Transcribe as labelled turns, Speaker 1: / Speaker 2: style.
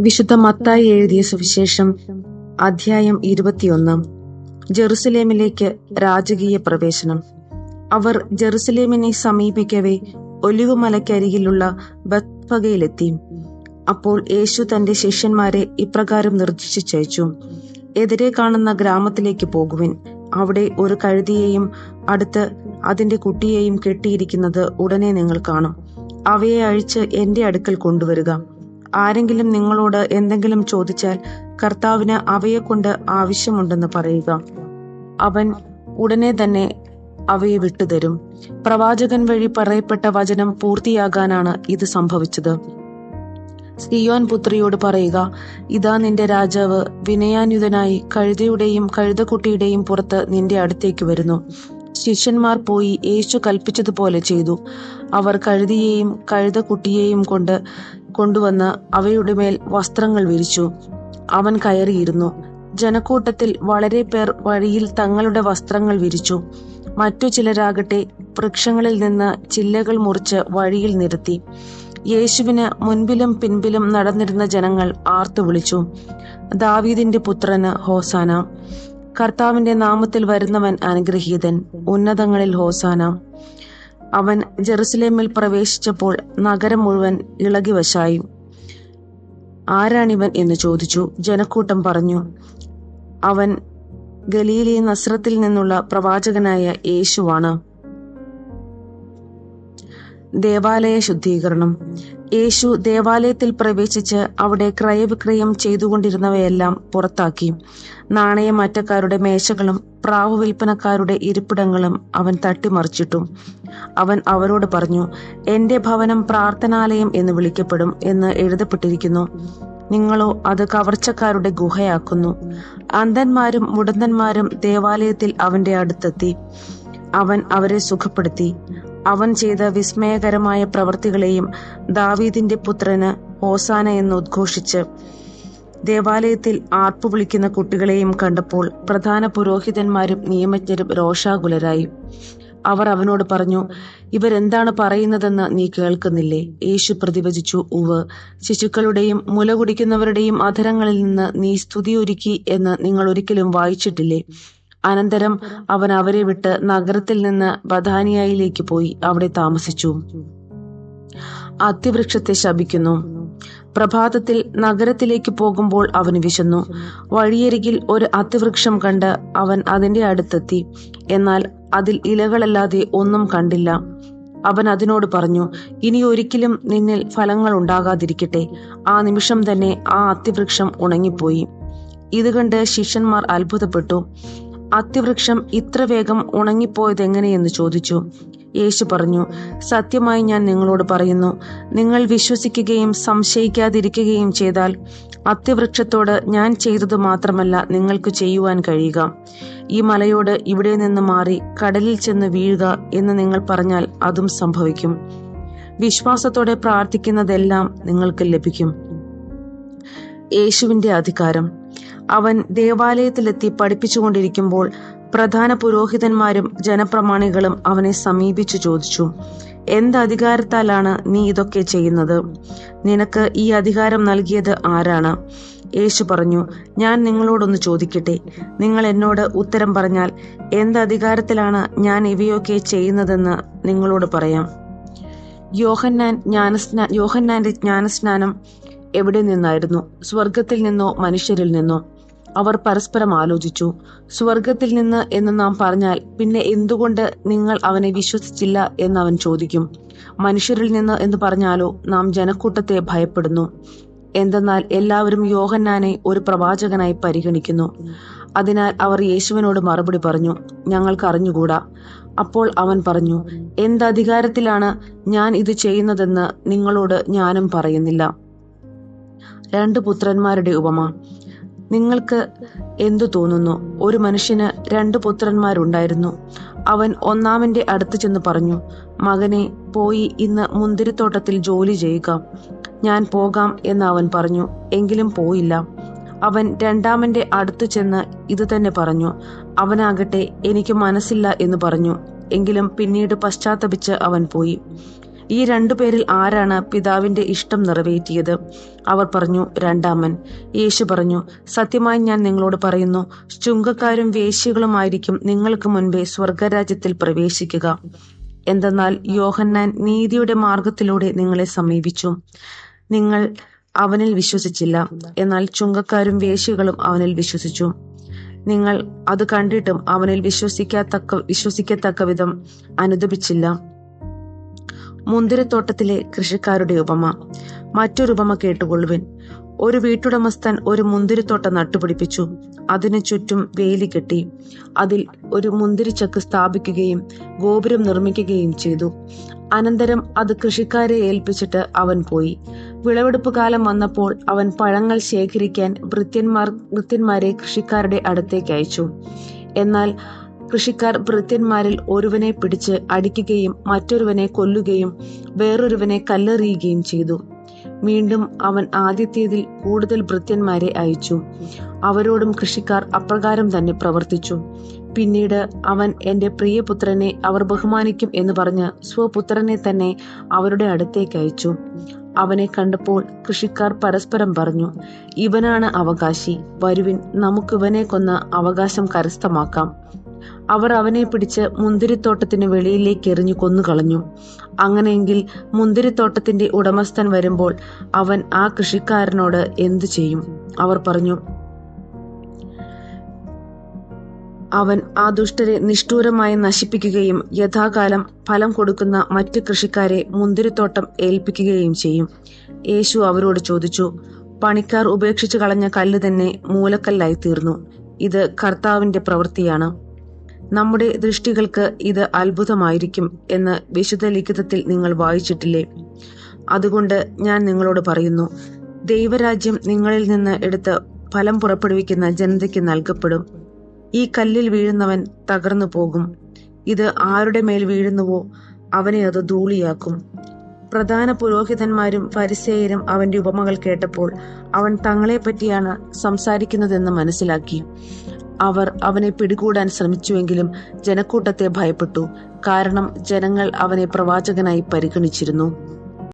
Speaker 1: വിശുദ്ധ മത്തായി എഴുതിയ സുവിശേഷം അധ്യായം ഇരുപത്തിയൊന്ന്. ജെറുസലേമിലേക്ക് രാജകീയ പ്രവേശനം. അവർ ജെറുസലേമിനെ സമീപിക്കവേ ഒലിവുമലയ്ക്കരികിലുള്ള ബത്ഫഗയിലെത്തി അപ്പോൾ യേശു തന്റെ ശിഷ്യന്മാരെ ഇപ്രകാരം നിർദ്ദേശിച്ചയച്ചു. എതിരെ കാണുന്ന ഗ്രാമത്തിലേക്ക് പോകുവിൻ. അവിടെ ഒരു കഴുതിയെയും അടുത്ത് അതിന്റെ കുട്ടിയെയും കെട്ടിയിരിക്കുന്നത് ഉടനെ നിങ്ങൾ കാണും. അവയെ അഴിച്ച് എന്റെ അടുക്കൽ കൊണ്ടുവരിക. ആരെങ്കിലും നിങ്ങളോട് എന്തെങ്കിലും ചോദിച്ചാൽ കർത്താവിന് അവയെക്കൊണ്ട് ആവശ്യമുണ്ടെന്ന് പറയുക. അവൻ ഉടനെ തന്നെ അവയെ വിട്ടുതരും. പ്രവാചകൻ വഴി പറയപ്പെട്ട വചനം പൂർത്തിയാകാനാണ് ഇത് സംഭവിച്ചത്. സിയോൻ പുത്രിയോട് പറയുക ഇതാ നിന്റെ രാജാവ് വിനയാന്യുതനായി കഴുതയുടെയും കഴുതക്കുട്ടിയുടെയും പുറത്ത് നിന്റെ അടുത്തേക്ക് വരുന്നു. ശിഷ്യന്മാർ പോയി യേശു കൽപ്പിച്ചതുപോലെ ചെയ്തു. അവർ കഴുതിയെയും കഴുതക്കുട്ടിയെയും കൊണ്ട് കൊണ്ടുവന്ന് അവയുടെ മേൽ വസ്ത്രങ്ങൾ വിരിച്ചു. അവൻ കയറിയിരുന്നു. ജനക്കൂട്ടത്തിൽ വളരെ പേർ വഴിയിൽ തങ്ങളുടെ വസ്ത്രങ്ങൾ വിരിച്ചു. മറ്റു ചിലരാകട്ടെ വൃക്ഷങ്ങളിൽ നിന്ന് ചില്ലകൾ മുറിച്ച് വഴിയിൽ നിരത്തി. യേശുവിന് മുൻപിലും പിൻപിലും നടന്നിരുന്ന ജനങ്ങൾ ആർത്തു വിളിച്ചു. ദാവീദിന്റെ പുത്രന് ഹോസാന. കർത്താവിന്റെ നാമത്തിൽ വരുന്നവൻ അനുഗ്രഹീതൻ. ഉന്നതങ്ങളിൽ ഹോസാന. അവൻ ജെറുസലേമിൽ പ്രവേശിച്ചപ്പോൾ നഗരം മുഴുവൻ ഇളകിവശായി. ആരാണിവൻ എന്ന് ചോദിച്ചു. ജനക്കൂട്ടം പറഞ്ഞു അവൻ ഗലീലി നസ്രത്തിൽ നിന്നുള്ള പ്രവാചകനായ യേശുവാണ്. ദേവാലയ ശുദ്ധീകരണം. യേശു ദേവാലയത്തിൽ പ്രവേശിച്ച് അവിടെ ക്രയവിക്രയം ചെയ്തുകൊണ്ടിരുന്നവയെല്ലാം പുറത്താക്കി. നാണയമാറ്റക്കാരുടെ മേശകളും പ്രാവ് വിൽപ്പനക്കാരുടെ ഇരിപ്പിടങ്ങളും അവൻ തട്ടിമറിച്ചിട്ടു. അവൻ അവരോട് പറഞ്ഞു എന്റെ ഭവനം പ്രാർത്ഥനാലയം എന്ന് വിളിക്കപ്പെടും എന്ന് എഴുതപ്പെട്ടിരിക്കുന്നു. നിങ്ങളോ അത് കവർച്ചക്കാരുടെ ഗുഹയാക്കുന്നു. അന്ധന്മാരും മുടന്തന്മാരും ദേവാലയത്തിൽ അവന്റെ അടുത്തെത്തി. അവൻ അവരെ സുഖപ്പെടുത്തി. അവൻ ചെയ്ത വിസ്മയകരമായ പ്രവർത്തികളെയും ദാവീദിന്റെ പുത്രന് ഓസാന എന്ന് ഉദ്ഘോഷിച്ച് ദേവാലയത്തിൽ ആർപ്പു വിളിക്കുന്ന കുട്ടികളെയും കണ്ടപ്പോൾ പ്രധാന പുരോഹിതന്മാരും നിയമജ്ഞരും രോഷാകുലരായി. അവർ അവനോട് പറഞ്ഞു ഇവരെന്താണ് പറയുന്നതെന്ന് നീ കേൾക്കുന്നില്ലേ? യേശു പ്രതിവചിച്ചു ഉവ് ശിശുക്കളുടെയും മുല കുടിക്കുന്നവരുടെയും അധരങ്ങളിൽ നിന്ന് നീ സ്തുതിയൊരുക്കി എന്ന് നിങ്ങൾ ഒരിക്കലും വായിച്ചിട്ടില്ലേ? അനന്തരം അവൻ അവരെ വിട്ട് നഗരത്തിൽ നിന്ന് ബഥാനിയയിലേക്ക് പോയി അവിടെ താമസിച്ചു. അത്തിവൃക്ഷത്തെ ശപിക്കുന്നു. പ്രഭാതത്തിൽ നഗരത്തിലേക്ക് പോകുമ്പോൾ അവൻ വിശന്നു. വഴിയരികിൽ ഒരു അത്തിവൃക്ഷം കണ്ട് അവൻ അതിന്റെ അടുത്തെത്തി. എന്നാൽ അതിൽ ഇലകളല്ലാതെ ഒന്നും കണ്ടില്ല. അവൻ അതിനോട് പറഞ്ഞു ഇനി ഒരിക്കലും നിന്നിൽ ഫലങ്ങൾ ഉണ്ടാകാതിരിക്കട്ടെ. ആ നിമിഷം തന്നെ ആ അത്തിവൃക്ഷം ഉണങ്ങിപ്പോയി. ഇത് കണ്ട് ശിഷ്യന്മാർ അത്ഭുതപ്പെട്ടു. അത്തിവൃക്ഷം ഇത്ര വേഗം ഉണങ്ങിപ്പോയതെങ്ങനെയെന്ന് ചോദിച്ചു. യേശു പറഞ്ഞു സത്യമായി ഞാൻ നിങ്ങളോട് പറയുന്നു നിങ്ങൾ വിശ്വസിക്കുകയും സംശയിക്കാതിരിക്കുകയും ചെയ്താൽ അത്യവൃക്ഷത്തോട് ഞാൻ ചെയ്തത് മാത്രമല്ല നിങ്ങൾക്ക് ചെയ്യുവാൻ കഴിയുക. ഈ മലയോട് ഇവിടെ നിന്ന് മാറി കടലിൽ ചെന്ന് വീഴുക എന്ന് നിങ്ങൾ പറഞ്ഞാൽ അതും സംഭവിക്കും. വിശ്വാസത്തോടെ പ്രാർത്ഥിക്കുന്നതെല്ലാം നിങ്ങൾക്ക് ലഭിക്കും. യേശുവിന്റെ അധികാരം. അവൻ ദേവാലയത്തിലെത്തി പഠിപ്പിച്ചുകൊണ്ടിരിക്കുമ്പോൾ പ്രധാന പുരോഹിതന്മാരും ജനപ്രമാണികളും അവനെ സമീപിച്ചു ചോദിച്ചു എന്ത് അധികാരത്താലാണ് നീ ഇതൊക്കെ ചെയ്യുന്നത്? നിനക്ക് ഈ അധികാരം നൽകിയത് ആരാണ്? യേശു പറഞ്ഞു ഞാൻ നിങ്ങളോടൊന്ന് ചോദിക്കട്ടെ. നിങ്ങൾ എന്നോട് ഉത്തരം പറഞ്ഞാൽ എന്ത് അധികാരത്തിലാണ് ഞാൻ ഇവയൊക്കെ ചെയ്യുന്നതെന്ന് നിങ്ങളോട് പറയാം. യോഹന്നാൻ ജ്ഞാനസ്നാ യോഹന്നാന്റെ ജ്ഞാനസ്നാനം എവിടെ നിന്നായിരുന്നു? സ്വർഗത്തിൽ നിന്നോ മനുഷ്യരിൽ നിന്നോ? അവർ പരസ്പരം ആലോചിച്ചു. സ്വർഗത്തിൽ നിന്ന് എന്ന് നാം പറഞ്ഞാൽ പിന്നെ എന്തുകൊണ്ട് നിങ്ങൾ അവനെ വിശ്വസിച്ചില്ല എന്ന് അവൻ ചോദിക്കും. മനുഷ്യരിൽ നിന്ന് എന്ന് പറഞ്ഞാലോ നാം ജനക്കൂട്ടത്തെ ഭയപ്പെടുന്നു. എന്തെന്നാൽ എല്ലാവരും യോഹന്നാനെ ഒരു പ്രവാചകനായി പരിഗണിക്കുന്നു. അതിനാൽ അവർ യേശുവിനോട് മറുപടി പറഞ്ഞു ഞങ്ങൾക്ക് അറിഞ്ഞുകൂടാ. അപ്പോൾ അവൻ പറഞ്ഞു എന്തധികാരത്തിലാണ് ഞാൻ ഇത് ചെയ്യുന്നതെന്ന് നിങ്ങളോട് ഞാനും പറയുന്നില്ല. രണ്ട് പുത്രന്മാരുടെ ഉപമ. നിങ്ങൾക്ക് എന്തു തോന്നുന്നു? ഒരു മനുഷ്യന് രണ്ട് പുത്രന്മാരുണ്ടായിരുന്നു. അവൻ ഒന്നാമന്റെ അടുത്ത് ചെന്ന് പറഞ്ഞു മകനെ പോയി ഇന്ന് മുന്തിരിത്തോട്ടത്തിൽ ജോലി ചെയ്യുക. ഞാൻ പോകാം എന്ന് അവൻ പറഞ്ഞു എങ്കിലും പോയില്ല. അവൻ രണ്ടാമന്റെ അടുത്ത് ചെന്ന് ഇത് തന്നെ പറഞ്ഞു അവനാകട്ടെ എനിക്ക് മനസ്സില്ല എന്ന് പറഞ്ഞു എങ്കിലും പിന്നീട് പശ്ചാത്തപിച്ച് അവൻ പോയി. ഈ രണ്ടു പേരിൽ ആരാണ് പിതാവിന്റെ ഇഷ്ടം നിറവേറ്റിയത്? അവർ പറഞ്ഞു രണ്ടാമൻ യേശു പറഞ്ഞു സത്യമായി ഞാൻ നിങ്ങളോട് പറയുന്നു ചുങ്കക്കാരും വേശ്യകളുമായിരിക്കും നിങ്ങൾക്ക് മുൻപേ സ്വർഗരാജ്യത്തിൽ പ്രവേശിക്കുക. എന്തെന്നാൽ യോഹന്നാൻ നീതിയുടെ മാർഗത്തിലൂടെ നിങ്ങളെ സമീപിച്ചു. നിങ്ങൾ അവനിൽ വിശ്വസിച്ചില്ല. എന്നാൽ ചുങ്കക്കാരും വേശികളും അവനിൽ വിശ്വസിച്ചു. നിങ്ങൾ അത് കണ്ടിട്ടും അവനിൽ വിശ്വസിക്കാത്തക്ക വിശ്വസിക്കത്തക്ക വിധം അനുദപിച്ചില്ല. മുന്തിരിത്തോട്ടത്തിലെ കൃഷിക്കാരുടെ ഉപമ. മറ്റൊരുപമ കേട്ടുകൊള്ളുവിൻ. ഒരു വീട്ടുടമസ്ഥൻ ഒരു മുന്തിരിത്തോട്ടം നട്ടുപിടിപ്പിച്ചു. അതിനു ചുറ്റും വേലി കെട്ടി. അതിൽ ഒരു മുന്തിരിച്ചക്ക് സ്ഥാപിക്കുകയും ഗോപുരം നിർമ്മിക്കുകയും ചെയ്തു. അനന്തരം അത് കൃഷിക്കാരെ ഏൽപ്പിച്ചിട്ട് അവൻ പോയി. വിളവെടുപ്പ് കാലം വന്നപ്പോൾ അവൻ പഴങ്ങൾ ശേഖരിക്കാൻ വൃത്യന്മാർ വൃത്യന്മാരെ കൃഷിക്കാരുടെ അടുത്തേക്ക് അയച്ചു. എന്നാൽ കൃഷിക്കാർ ഭൃത്യന്മാരിൽ ഒരുവനെ പിടിച്ച് അടിക്കുകയും മറ്റൊരുവനെ കൊല്ലുകയും വേറൊരുവനെ കല്ലെറിയുകയും ചെയ്തു. വീണ്ടും അവൻ ആദ്യത്തേതിൽ കൂടുതൽ ഭൃത്യന്മാരെ അയച്ചു. അവരോടും കൃഷിക്കാർ അപ്രകാരം തന്നെ പ്രവർത്തിച്ചു. പിന്നീട് അവൻ എന്റെ പ്രിയപുത്രനെ അവർ ബഹുമാനിക്കും എന്ന് പറഞ്ഞ് സ്വപുത്രനെ തന്നെ അവരുടെ അടുത്തേക്ക് അയച്ചു. അവനെ കണ്ടപ്പോൾ കൃഷിക്കാർ പരസ്പരം പറഞ്ഞു ഇവനാണ് അവകാശി. വരുവിൻ നമുക്കിവനെ കൊന്ന് അവകാശം കരസ്ഥമാക്കാം. അവർ അവനെ പിടിച്ച് മുന്തിരിത്തോട്ടത്തിന് വെളിയിലേക്ക് എറിഞ്ഞു കൊന്നുകളഞ്ഞു. അങ്ങനെയെങ്കിൽ മുന്തിരിത്തോട്ടത്തിന്റെ ഉടമസ്ഥൻ വരുമ്പോൾ അവൻ ആ കൃഷിക്കാരനോട് എന്തു ചെയ്യും? അവർ പറഞ്ഞു അവൻ ആ ദുഷ്ടരെ നിഷ്ഠൂരമായി നശിപ്പിക്കുകയും യഥാകാലം ഫലം കൊടുക്കുന്ന മറ്റ് കൃഷിക്കാരെ മുന്തിരിത്തോട്ടം ഏൽപ്പിക്കുകയും ചെയ്യും. യേശു അവരോട് ചോദിച്ചു പണിക്കാർ ഉപേക്ഷിച്ചു കളഞ്ഞ കല്ല് തന്നെ മൂലക്കല്ലായി തീർന്നു. ഇത് കർത്താവിന്റെ പ്രവൃത്തിയാണ്. നമ്മുടെ ദൃഷ്ടികൾക്ക് ഇത് അത്ഭുതമായിരിക്കും എന്ന് വിശുദ്ധ ലിഖിതത്തിൽ നിങ്ങൾ വായിച്ചിട്ടില്ലേ? അതുകൊണ്ട് ഞാൻ നിങ്ങളോട് പറയുന്നു ദൈവരാജ്യം നിങ്ങളിൽ നിന്ന് എടുത്ത് ഫലം പുറപ്പെടുവിക്കുന്ന ജനതയ്ക്ക് നൽകപ്പെടും. ഈ കല്ലിൽ വീഴുന്നവൻ തകർന്നു പോകും. ഇത് ആരുടെ മേൽ വീഴുന്നുവോ അവനെ അത് ധൂളിയാക്കും. പ്രധാന പുരോഹിതന്മാരും പരിസേയരും അവന്റെ ഉപമകൾ കേട്ടപ്പോൾ അവൻ തങ്ങളെ പറ്റിയാണ് സംസാരിക്കുന്നതെന്ന് മനസ്സിലാക്കി. അവർ അവനെ പിടികൂടാൻ ശ്രമിച്ചുവെങ്കിലും ജനക്കൂട്ടത്തെ ഭയപ്പെട്ടു. കാരണം ജനങ്ങൾ അവനെ പ്രവാചകനായി പരിഗണിച്ചിരുന്നു.